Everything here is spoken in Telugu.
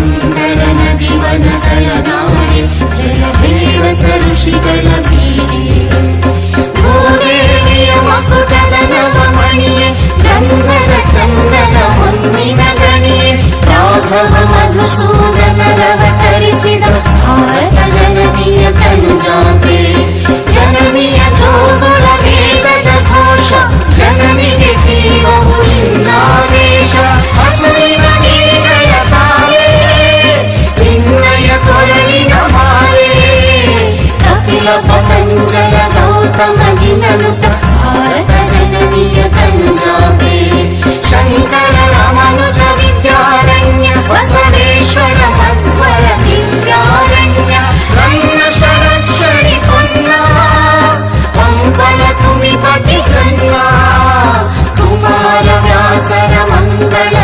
ಸುಂದರ ನದಿ ವನಗಳ మంగళ గౌతమ జిననుత భారత జననీయ పంజాబే శంకర రామానుజ విద్యారణ్య బసవేశ్వర మధ్వర దివ్యారణ్య రణ శరక్షరి పొన్నా పంపల తుమి పతి కుమార వ్యాసర మంగళ